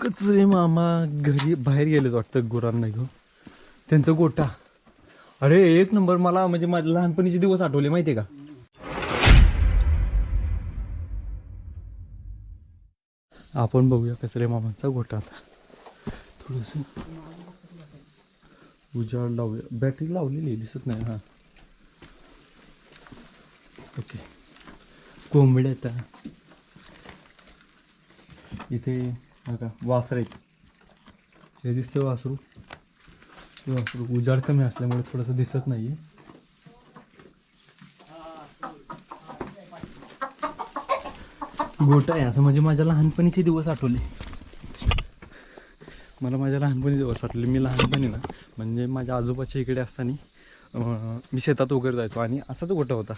कचरे मामा घरी बाहेर गेलेत वाटतं गुरांना घेऊन. त्यांचा गोटा अरे एक नंबर मला म्हणजे माझ्या लहानपणीचे दिवस आठवले माहिती का? आपण बघूया कचरे मामांचा गोटा आता. थोडस उजाड लावूया. बॅटरी लावलेली दिसत नाही हा. ओके. कोंबड्या आता इथे बघा वासर आहेत. हे दिसतं वासरू. ते वासरू. उजाड कमी असल्यामुळे थोडंसं दिसत नाहीये. गोटा आहे. असं म्हणजे माझ्या लहानपणीचे दिवस आठवले. मला माझ्या लहानपणी दिवस आठवले. मी लहानपणी ना म्हणजे माझ्या आजोबाच्या इकडे असताना मी शेतात वगैरे जायचो आणि असाच गोटा होता.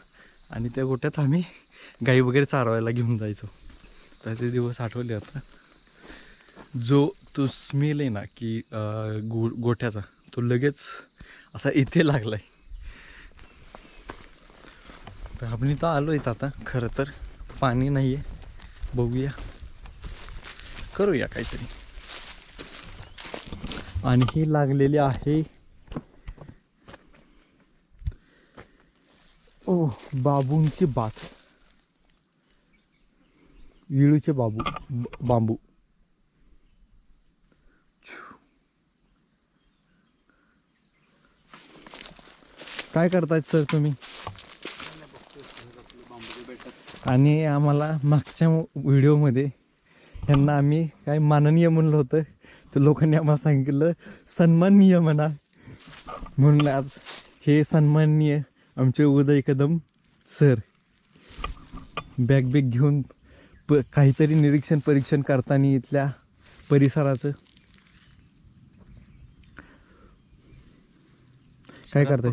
आणि त्या गोट्यात आम्ही गाई वगैरे चारवायला घेऊन जायचो. तर ते दिवस आठवले आता. जो तो स्मेल आहे ना की गो गोठ्याचा तो लगेच असा इथे लागलाय. तर आपण इथं आलो इथं आता. खरं तर पाणी नाही आहे बघूया. करूया काहीतरी. आणि ही लागलेली आहे. ओ बाबूंची बात विळूचे बाबू बांबू. काय करतायत सर तुम्ही? आणि आम्हाला मागच्या व्हिडिओमध्ये यांना आम्ही काय माननीय म्हणलं होतं तर लोकांनी आम्हाला सांगितलं सन्माननीय म्हणा. म्हणून आज हे सन्माननीय आमचे Uday Kadam sir bag bag घेऊन प काहीतरी निरीक्षण परीक्षण करताना इथल्या परिसराचं. काय करताय?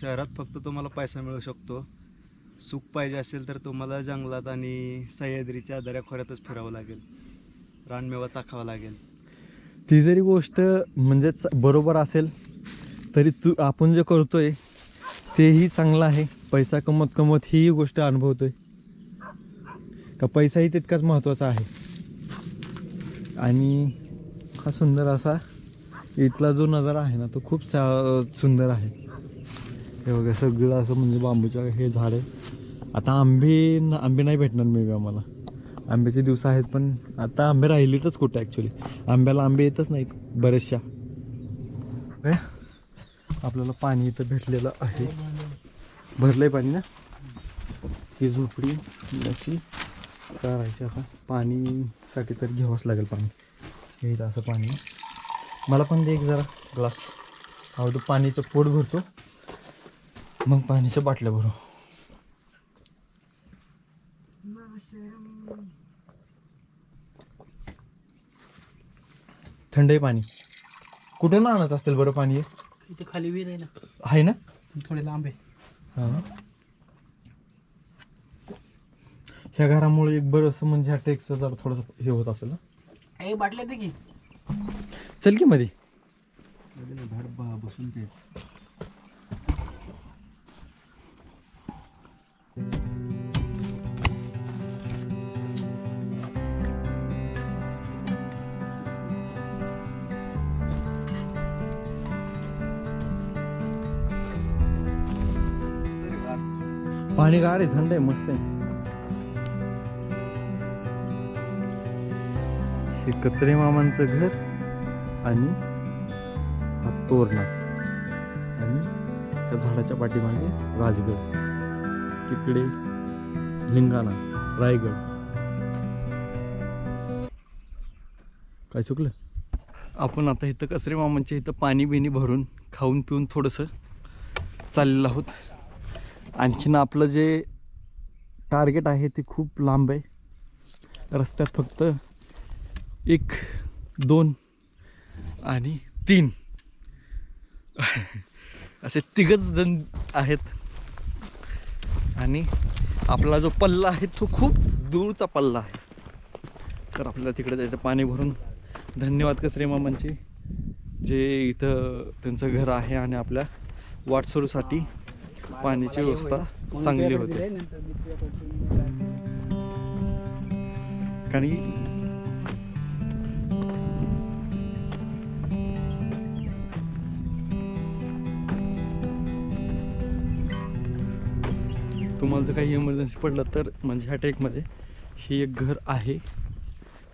शहरात फक्त तुम्हाला पैसा मिळू शकतो. सुख पाहिजे असेल तर तुम्हाला जंगलात आणि सह्याद्रीच्या दऱ्याखोऱ्यातच फिरावं लागेल. रानमेवा चाखावा लागेल. ती जरी गोष्ट म्हणजे बरोबर असेल तरी तू आपण जे करतोय तेही चांगलं आहे. पैसा कमवत कमवत ही गोष्ट अनुभवतोय. का पैसाही तितकाच महत्त्वाचा आहे. आणि हा सुंदर असा इथला जो नजारा आहे ना तो खूप सुंदर आहे. हे वगैरे सगळं असं म्हणजे बांबूच्या हे झाड आहे. आता आंबे ना आंबे नाही भेटणार मे आम्हाला. आंब्याचे दिवस आहेत पण आता आंबे राहिलेतच कुठे ॲक्च्युली आंब्याला आंबे येतच नाहीत बऱ्याचशा काय? आपल्याला पाणी इथं भेटलेलं आहे. भरलंय पाणी ना? ही झोपडी अशी करायची आता. पाणीसाठी तर घ्यावंच लागेल पाणी. हे असं पाणी मला पण दे एक जरा ग्लास. अगोदर पाणीचं पोट भरतो. मग पाण्याच्या बाटल्या भरू. थंड आहे पाणी. कुठून आणत असतील बरं पाणी? हे? इथे खाली विहीर आहे ना. आहे ना? थोडे लांब आहे. हा. ह्या घरामुळे एक बरं असं म्हणजे ह्या टेकचं जरा थोडंसं हे होत असेल ना? बाटल्या दे की. चल की मध्ये बसून तेच पाणी गार आहे थंड आहे मस्त आहे. हे कत्रे मामांचं घर आणि हा तोरणा आणि त्या झाडाच्या पाठीमागे राजगड. तिकडे लिंगाणा रायगड. काय चुकलं? आपण आता इथं कचरे मामांच्या इथं पाणी बिणी भरून खाऊन पिऊन थोडंसं चाललेलं आहोत. आणखीन आपलं जे टार्गेट आहे ते खूप लांब आहे. रस्त्यात फक्त एक दोन आणि तीन. असे तिघच जण आहेत. आणि आपला जो पल्ला आहे तो खूप दूरचा पल्ला आहे. तर आपल्याला तिकडे जायचं पाणी भरून. धन्यवाद कसरे मामांचे. जे इथं त्यांचं घर आहे आणि आपल्या वाटसरूसाठी पाण्याची व्यवस्था चांगली होते. कारण तुम्हाला जर काही इमर्जन्सी पडलं तर म्हणजे ह्या टेकमध्ये हे एक घर आहे.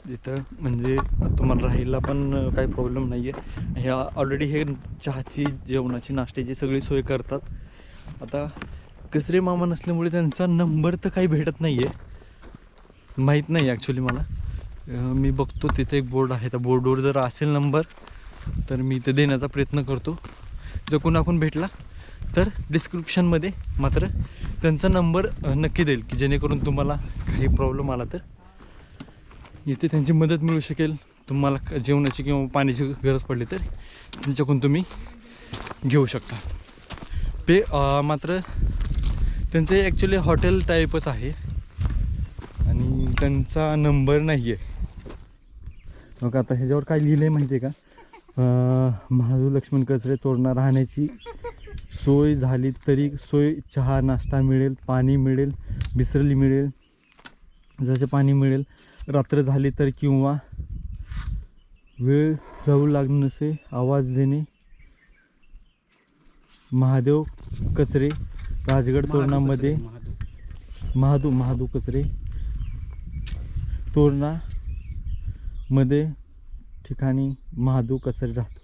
जिथं म्हणजे तुम्हाला राहायला पण काही प्रॉब्लेम नाही आहे ह्या ऑलरेडी हे चहाची जेवणाची नाश्त्याची सगळी सोय करतात. आता कसरे मामा नसल्यामुळे त्यांचा नंबर तर काही भेटत नाही आहे माहीत नाही ॲक्च्युली मला. मी बघतो तिथे एक बोर्ड आहे. त्या बोर्डवर जर असेल नंबर तर मी ते देण्याचा प्रयत्न करतो. जर कुणाकून भेटला तर डिस्क्रिप्शनमध्ये मात्र त्यांचा नंबर नक्की देईल की जेणेकरून तुम्हाला काही प्रॉब्लेम आला तर. इथे त्यांची मदत मिळू शकेल. तुम्हाला जेवणाची किंवा पाण्याची गरज पडली तर त्यांच्याकडून तुम्ही घेऊ शकता. पे मात्र त्यांचे ॲक्च्युली हॉटेल टाईपच आहे. आणि त्यांचा नंबर नाही आहे मग आता ह्याच्यावर काय लिहिलं आहे माहिती आहे का? अं, महादू लक्ष्मण कचरे तोडणार राहण्याची सोय झाली तरी सोय चहा नाश्ता मिळेल पाणी मिळेल बिसरली मिळेल. जसे पाणी मिळेल रात्र झाली तर किंवा वेळ जाऊ लागणसे आवाज देणे महादेव कचरे राजगड तोरणामध्ये. महादू महादू कचरे. तोरणा मध्ये ठिकाणी महादू कचरे राहतो.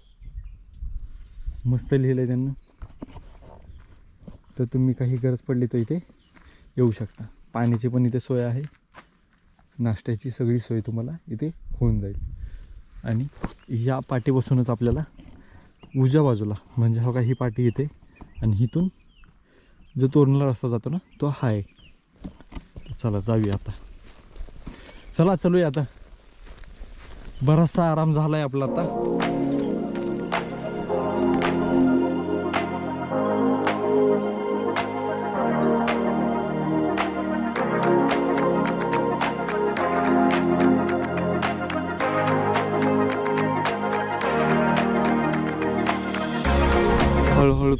मस्त लिहिलं आहे त्यांना. तर तुम्ही काही गरज पडली तर इथे येऊ शकता. पाण्याची पण इथे सोय आहे. नाश्त्याची सगळी सोय तुम्हाला इथे होऊन जाईल. आणि या पाटीपासूनच आपल्याला उजव्या बाजूला म्हणजे हा का ही पाटी येते आणि इथून जो तोरणला रस्ता जातो ना तो हा आहे चला जाऊया आता. चला चलूया आता. बराचसा आराम झाला आहे आपला आता.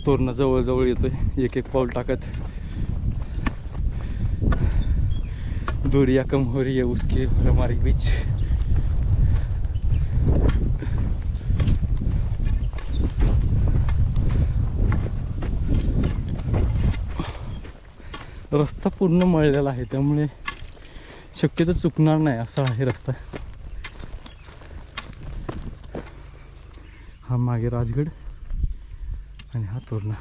तोरणा जवळजवळ येतो येतोय. एक एक पाऊल टाकत. दूरिया कम हो रही है उसके हमारे बीच. रस्ता पूर्ण मळलेला आहे त्यामुळे शक्यतो चुकणार नाही असा आहे रस्ता. हा मागे राजगड. आणि हा तोरणा.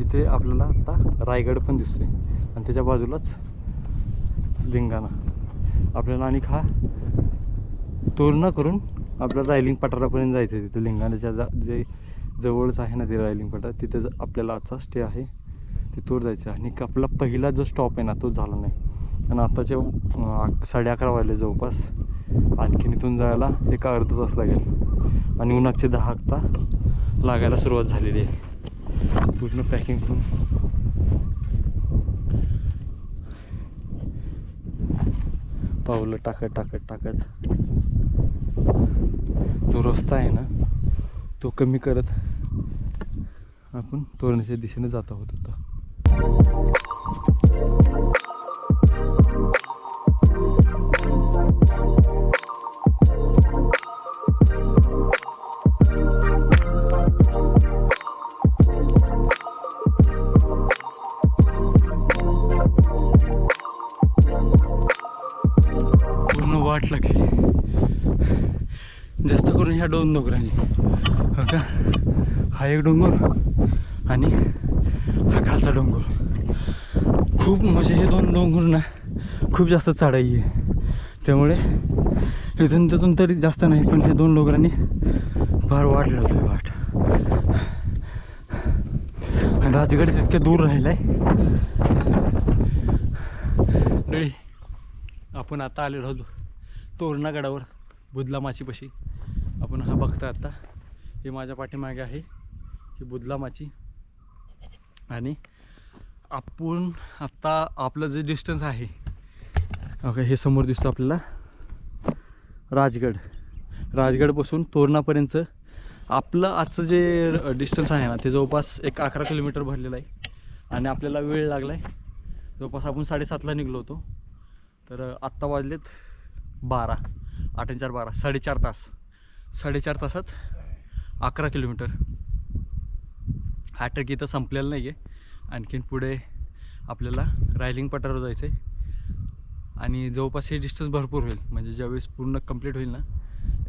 इथे आपल्याला आता रायगड पण दिसतोय. आणि त्याच्या बाजूलाच लिंगाणा. आपल्याला आणि हा तोरणा करून आपल्याला रायलिंग पठारापर्यंत जायचं आहे तिथे. लिंगाण्याच्या जा जे जवळच आहे ना ते रायलिंग पठार तिथे आपल्याला आजचा स्टे आहे. तिथवर जायचं आहे आणि आपला पहिला जो स्टॉप आहे ना तो झाला नाही. आणि आत्ताच्या साडे अकरा वाजले जवळपास. आणखीन इथून जायला एक अर्धा तास लागेल. आणि उन्हाचे दहा आत्ता लागायला सुरुवात झालेली आहे. पूर्ण पॅकिंग करून. पावलं टाकत टाकत टाकत. जो रस्ता आहे ना तो कमी करत आपण तोरण्याच्या दिशेने जात आहोत आता. वाट लागली जास्त करून ह्या दोन डोंगरांनी. हो का? हा एक डोंगर आणि हा खालचा डोंगर. खूप म्हणजे हे दोन डोंगर ना खूप जास्त चढाई आहे. त्यामुळे इथून तिथून तरी जास्त नाही पण हे दोन डोंगरांनी फार वाट लागली वाट. आणि राजगड तितके दूर राहिलाय. डळी आपण आता आलेलो आहोत तोरणा गडावर बुदला माचीपाशी. आपण हा बघता आता. हे माझ्या पाठीमागे आहे. ही बुदला माची. आणि आपण आत्ता आपलं जे डिस्टन्स आहे ओके हे समोर दिसतो आपल्याला. राजगड. राजगडपासून तोरणापर्यंतचं आपलं आजचं जे डिस्टन्स आहे ना ते जवळपास एक अकरा किलोमीटर भरलेलं आहे. आणि आपल्याला वेळ लागला आहे जवळपास आपण साडेसातला निघलो होतो. तर आत्ता वाजलेत बारा. आठ चार बारा. साडेचार तास. साडेचार तासात अकरा किलोमीटर. हा ट्रेक इथं संपलेला नाही आहे आणखीन पुढे आपल्याला रायलिंग पठारावर जायचं आहे आणि जवळपास हे डिस्टन्स भरपूर होईल. म्हणजे ज्यावेळेस पूर्ण कंप्लीट होईल ना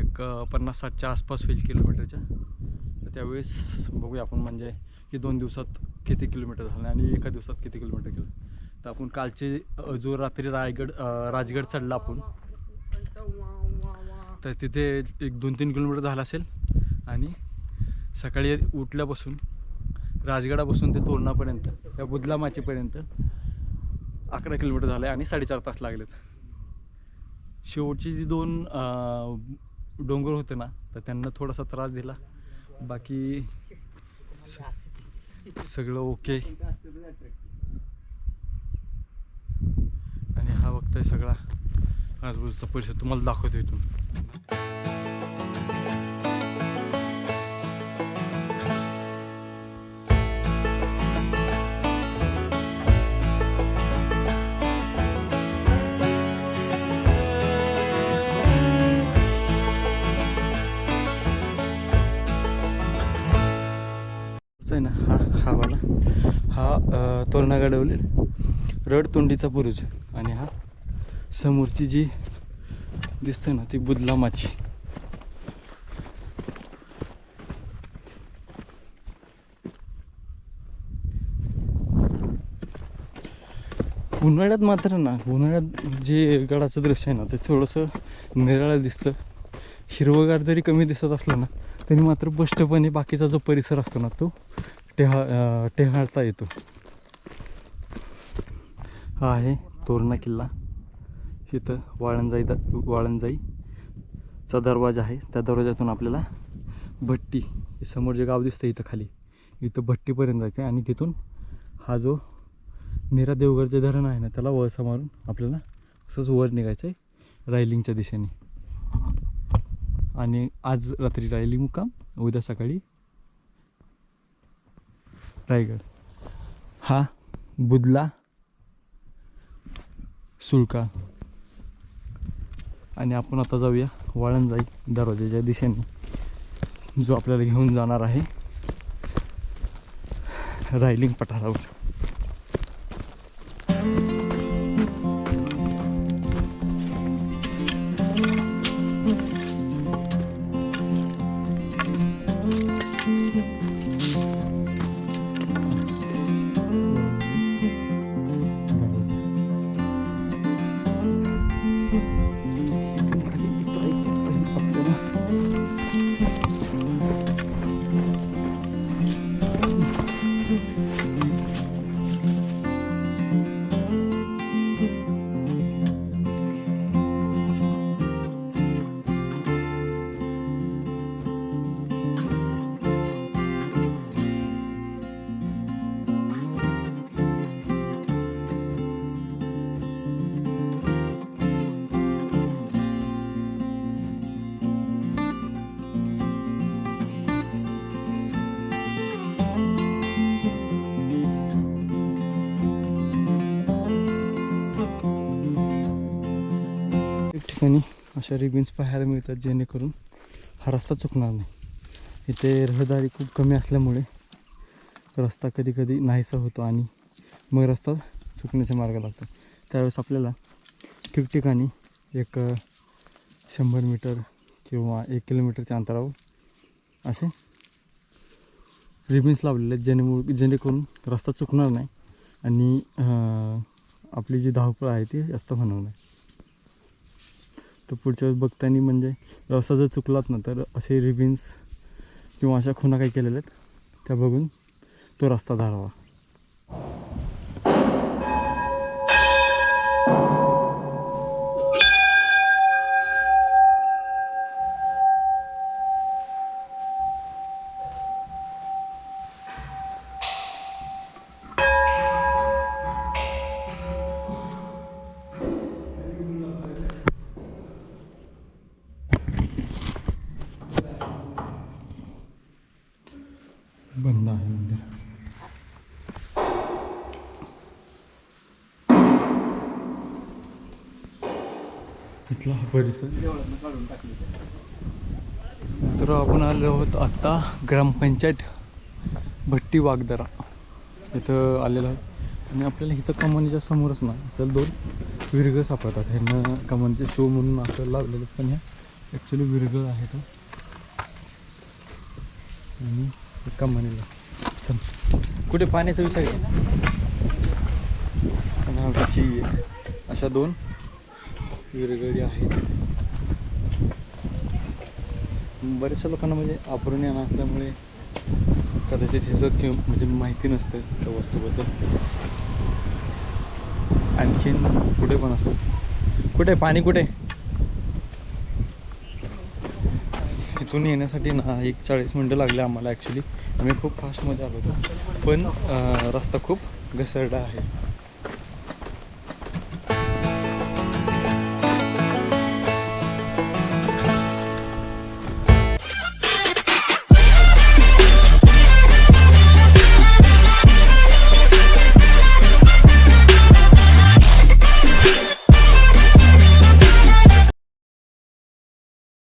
एक पन्नास साठच्या आसपास होईल किलोमीटरच्या तर त्यावेळेस बघूया आपण म्हणजे की दोन दिवसात किती किलोमीटर झालं आणि एका दिवसात किती किलोमीटर केलं. तर आपण कालचे जो रात्री रायगड राजगड चढला आपण तर तिथे एक दोन तीन किलोमीटर झालं असेल आणि सकाळी उठल्यापासून राजगडापासून ते तोरणापर्यंत त्या बुदला माचीपर्यंत अकरा किलोमीटर झालं आहे आणि साडेचार तास लागलेत. शेवटची जी दोन डोंगर होते ना तर त्यांना थोडासा त्रास दिला. बाकी सगळं ओके. आणि हा बघताय सगळा. आजूबाजूचा परिसर तुम्हाला दाखवतो इथून. आहे ना हा हा वाला हा अ, तोरणा गाडवलेल. रडतोंडीचा बुरुज. समोरची जी दिसते ना ती बुदलामाची. उन्हाळ्यात मात्र ना उन्हाळ्यात जे गडाचं दृश्य आहे ना ते थोडंसं निराळं दिसतं. हिरवगार जरी कमी दिसत असलं ना तरी मात्र स्पष्टपणे बाकीचा जो परिसर असतो ना तो टेहा टेहाळता येतो. हा आहे तोरणा किल्ला. इथं वाळंजाई द वाळंजाईचा दरवाजा आहे. त्या दरवाजातून आपल्याला भट्टी हे समोर जे गाव दिसतं इथं खाली इथं भट्टीपर्यंत जायचं आहे आणि तिथून हा जो नीरा देवगडचे धरण आहे ना त्याला वळसा मारून आपल्याला असंच वर निघायचं आहे रायलिंगच्या दिशेने. आणि आज रात्री रायलिंग मुक्काम उद्या सकाळी रायगड. हा बुदला सुळका. आणि आपण आता जाऊया वाळंजाई दरवाजाच्या दिशेने जो आपल्याला घेऊन जाणार आहे. रायलिंग पठारावर. ठिकाणी अशा रिबिन्स पाहायला मिळतात जेणेकरून हा रस्ता चुकणार नाही. इथे रहदारी खूप कमी असल्यामुळे रस्ता कधी कधी नाहीसा होतो आणि मग रस्ता चुकण्याचा मार्ग लागतो. त्यावेळेस आपल्याला ठिकठिकाणी एक शंभर मीटर किंवा एक किलोमीटरच्या अंतरावर असे रिबिन्स लावलेले आहेत जेणेमुळे जेणेकरून रस्ता चुकणार नाही आणि आपली जी धावपळ आहे ती जास्त होणार नाही. तर पुढच्या वेळेस बघताना म्हणजे रस्ता जर चुकलात ना तर असे रिबिन्स किंवा अशा खुणा काही केलेल्या आहेत त्या बघून तो रस्ता धारावा. इथला हा परिसर. तर आपण आलो आहोत आता ग्रामपंचायत भट्टी वागदरा. इथं आलेलो आहोत. आणि आपल्याला इथं कमानीच्या समोरच ना आपल्याला दोन विरगळ सापडतात. ह्यांना कमानीचे शो म्हणून असं लावलेलं पण ह्या ॲक्च्युली विरगळ आहे तो आणि कमानीला. चल. कुठे पाण्याचा विचार आहे. अशा दोन विरगळी आहेत बऱ्याचशा लोकांना म्हणजे अपरून येणं असल्यामुळे कदाचित ह्याचं किंवा म्हणजे माहिती नसतं त्या वस्तूबद्दल. आणखीन कुठे पण असतं. कुठे? पाणी कुठे? इथून येण्यासाठी ना एक चाळीस मिनटं लागले आम्हाला ॲक्च्युली आम्ही खूप फास्टमध्ये आलो होतो. पण रस्ता खूप घसरडा आहे.